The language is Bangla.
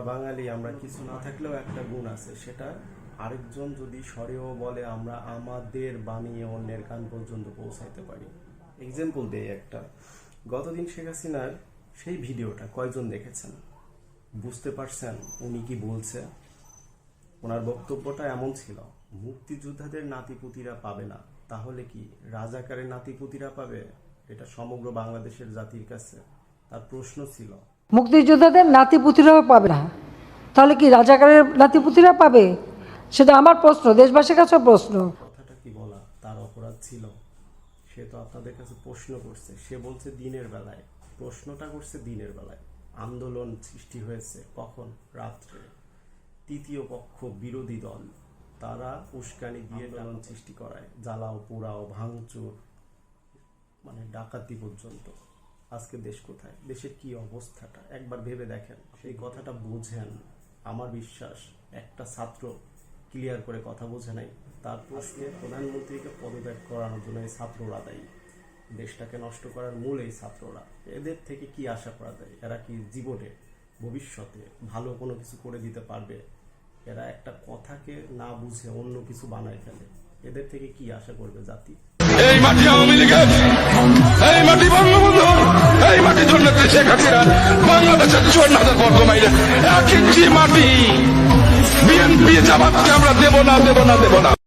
বাঙালি, আমরা কিছু না থাকলেও একটা গুণ আছে। সেটা আরেকজন যদি স্বরেও বলে, আমরা আমাদের বানিয়ে অন্যের কান পর্যন্ত পৌঁছাইতে পারি। এক্সাম্পল দেই একটা। গতদিন শেখ হাসিনার সেই ভিডিওটা কয়জন দেখেছেন? বুঝতে পারছেন উনি কি বলছে? ওনার বক্তব্যটা এমন ছিল, মুক্তিযোদ্ধাদের নাতিপুতিরা পাবে না, তাহলে কি রাজাকারের নাতিপুতিরা পাবে? এটা সমগ্র বাংলাদেশের জাতির কাছে তার প্রশ্ন ছিল। মুক্তিযোদ্ধাদের নাতিপুতিরাও পাবে না। তাহলে কি রাজাকারের নাতিপুতিরা পাবে? সেটা আমার প্রশ্ন দেশবাসীর কাছেও প্রশ্ন। কথাটা কি বলা? তার অপরাধ ছিল। সে তো আপনাদের কাছে প্রশ্ন করছে। সে বলছে দিনের বেলায়। প্রশ্নটা করছে দিনের বেলায়। আন্দোলন সৃষ্টি হয়েছে কখন? রাত্রে। তৃতীয় পক্ষ বিরোধী দল। তারা উস্কানি দিয়ে আন্দোলন সৃষ্টি করায়। জ্বালাও পোড়াও ভাঙচুর মানে ডাকাতি পর্যন্ত। আজকে দেশ কোথায়? দেশের কি অবস্থাটা? একবার ভেবে দেখেন। সেই কথাটা বোঝেন। আমার বিশ্বাস, একটা ছাত্র ক্লিয়ার করে কথা বোঝে নাই। তার প্রশ্নে প্রধানমন্ত্রীকে পদত্যাগ করানোর জন্য এই ছাত্ররা দায়ী। দেশটাকে নষ্ট করার মূল এই ছাত্ররা। এদের থেকে কি আশা করা যায়? এরা কি জীবনে, ভবিষ্যতে ভালো কোনো কিছু করে দিতে পারবে? এরা একটা কথাকে না বুঝে অন্য কিছু বানায় ফেলে। এদের থেকে কি আশা করবে জাতি? এই মাটি আওয়ামী লীগের, এই মাটি এই মাটি জন্য শেখ হাসিনা বাংলাদেশের চুয়ান্ন হাজার বর্গ মাইলে এক ইঞ্চি মাটি। বিএনপি জামাতকে আমরা দেব না দেব না দেব না।